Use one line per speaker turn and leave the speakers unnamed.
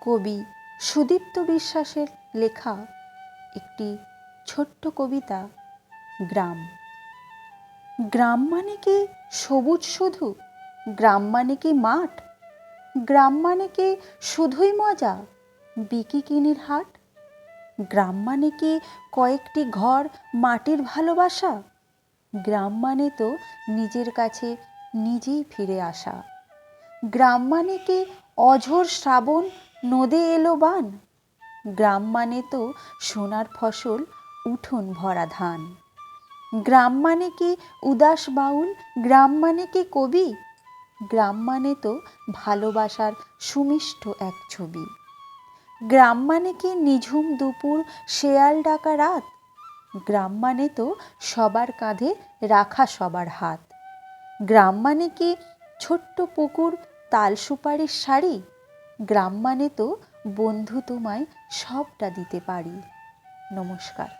কবি সুদীপ্ত বিশ্বাসের লেখা একটি ছোট্ট কবিতা, গ্রাম। গ্রাম মানে কি সবুজ শুধু? গ্রাম মানে কি মাঠ? গ্রাম মানে কি শুধুই মজা? বিকিকিনির হাট? গ্রাম মানে কি কয়েকটি ঘর মাটির ভালোবাসা? গ্রাম মানে তো নিজের কাছে নিজেই ফিরে আসা। গ্রাম মানে কি অঝোর শ্রাবণ নদে এলো বান। গ্রাম মানে তো সোনার ফসল, উঠোন ভরা ধান। গ্রাম মানে কি উদাস বাউল, গ্রাম মানে কি কবি? গ্রাম মানে তো ভালোবাসার সুমিষ্ট এক ছবি। গ্রাম মানে কি নিঝুম দুপুর, শেয়াল ডাকা রাত? গ্রাম মানে তো সবার কাঁধে রাখা সবার হাত। গ্রাম মানে কি ছোট্ট পুকুর, তাল সুপারির শাড়ি গ্রাম মানে তো বন্ধু তোমায় সবটা দিতে পারি। নমস্কার।